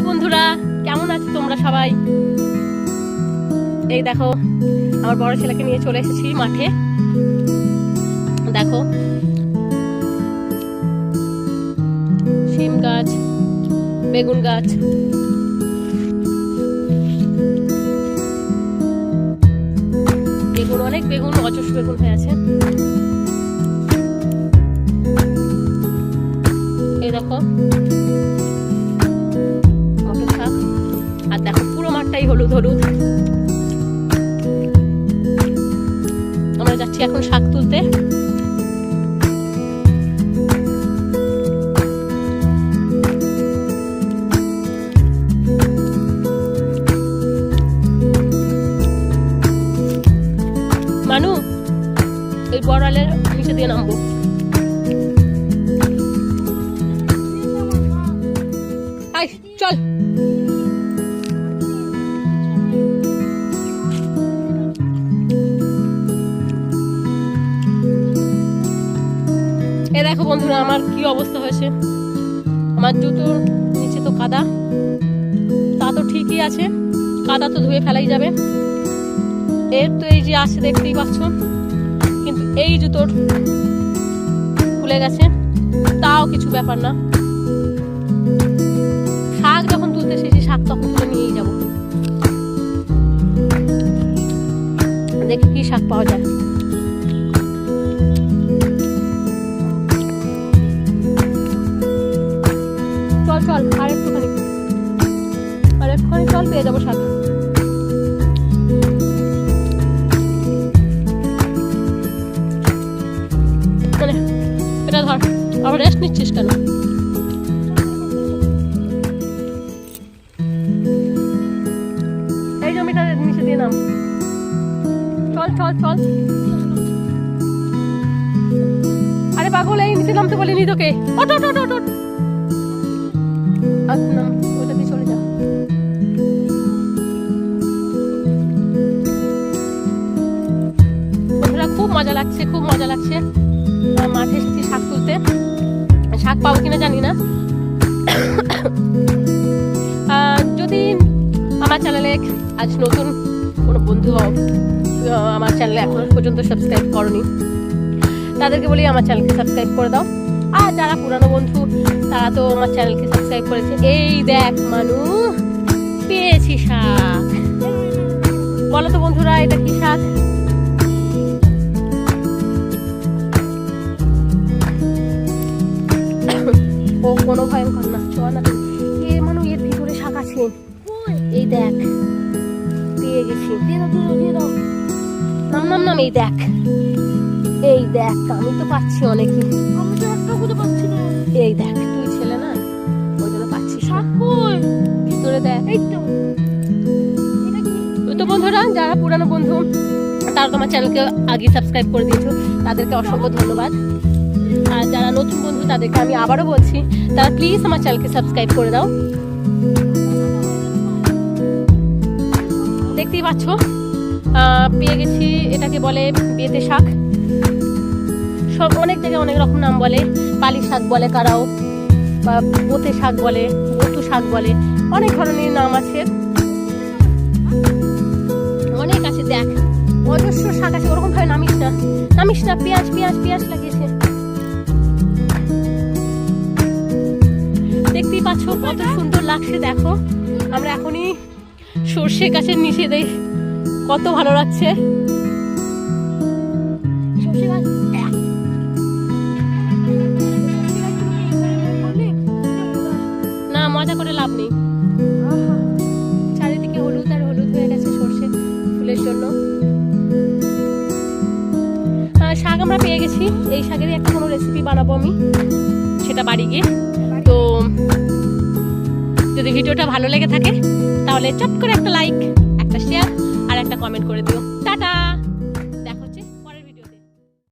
Hello বন্ধুরা, কেমন আছো তোমরা সবাই? এই দেখো, আমার বড় ছেলেকে নিয়ে চলে এসেছি মাঠে। দেখো, শিম গাছ, বেগুন গাছ। বেগুন, অনেক বেগুন, অজস্র বেগুন হয়ে আছে। যাচ্ছি এখন শাক তুলতে? মানু এই বড়ালের নিচে দিয়ে নামবো। চল। এ দেখো বন্ধুরা, আমার কি অবস্থা হয়েছে? আমার জুতোর নিচে তো কাদা। তা তো ঠিকই আছে, কাদা তো ধুয়ে ফেলাই যাবে। এর তো এই যে আছে, দেখতেই পাচ্ছ। কিন্তু এই জুতোর খুলে গেছে, তাও কিছু ব্যাপার না। শাক যখন তুলতে এসেছি, শাক তখন তুলে নিয়েই যাব। দেখি কি শাক পাওয়া যায়। চল, আর একটুখানি। আর একটুখানি চল, পেয়ে যাব মানে এটা ধর, আবার রেস্ট নিচ্ছিস কেন? এই জমিটা নিচে দিয়ে নাম। চল চল চল। আরে পাগল, এই নিচে নামতে বলিনি তোকে। ওট ওট ওট ওট ওট নাম ওইটা দিয়ে চলে যা। বন্ধুরা, খুব মজা লাগছে, খুব মজা লাগছে। মাঠে এসেছি শাক তুলতে। শাক পাবো কিনা জানি না। যদি আমার চ্যানেলে আজ নতুন কোনো বন্ধু আমার চ্যানেলে এখন পর্যন্ত সাবস্ক্রাইব করনি, তাদেরকে বলি আমার চ্যানেলকে সাবস্ক্রাইব করে দাও। আর যারা পুরানো বন্ধু, তারা তো আমার চ্যানেলকে সাবস্ক্রাইব করেছে। এই দেখ, মানু, পেয়েছি শাক। বলো তো বন্ধুরা, এটা কি শাক? ও, কোনো ভয়ঙ্কর না চ না এ, মানু, এর ভিতরে শাক আছে। এই দেখ, পেয়ে গেছি। নাম নাম নাম, এই দেখ। এই দেখ, আমি তো পাচ্ছি তো একটা করে পাচ্ছি না। এই দেখ তুই ছেলে না ওই জন্য পাচ্ছিস কই ভিতরে দেখ। এই তো। তো বন্ধুরা যারা পুরানো বন্ধু তারা তোমার চ্যানেলকে আগে সাবস্ক্রাইব করে দিয়েছ। তাদেরকে অসংখ্য ধন্যবাদ। আর যারা নতুন বন্ধু তাদেরকে আমি আবারও বলছি তারা প্লিজ আমার চ্যানেলকে সাবস্ক্রাইব করে দাও। দেখতেই পাচ্ছ পেয়ে গেছি এটাকে বলে বেতে শাক। সব অনেক জায়গায় অনেক রকম নাম বলে। পালি শাক বলে কারাও বা বোতে শাক বলে, বতু শাক বলে, অনেক ধরনের নাম আছে। অনেক আছে, দেখ। অজস্র শাক আছে, ওরকম ভাবে নামিস না। নামিস না, পেঁয়াজ পেঁয়াজ পেঁয়াজ লাগিয়েছে। দেখতেই পাচ্ছ কত সুন্দর লাগছে, দেখো। আমরা এখনই সর্ষে গাছের নিচে দেই। কত ভালো লাগছে। সর্ষে গাছ মজা করে লাভ নেই। চারিদিকে হলুদ আর হলুদ হয়ে গেছে সর্ষে ফুলের জন্য। শাক আমরা পেয়ে গেছি। এই শাকেরই একটা কোনো রেসিপি বানাবো আমি, সেটা বাড়ি গিয়ে। তো, যদি ভিডিওটা ভালো লেগে থাকে, তাহলে চট করে একটা লাইক একটা শেয়ার আর একটা কমেন্ট করে দিও। টাটা!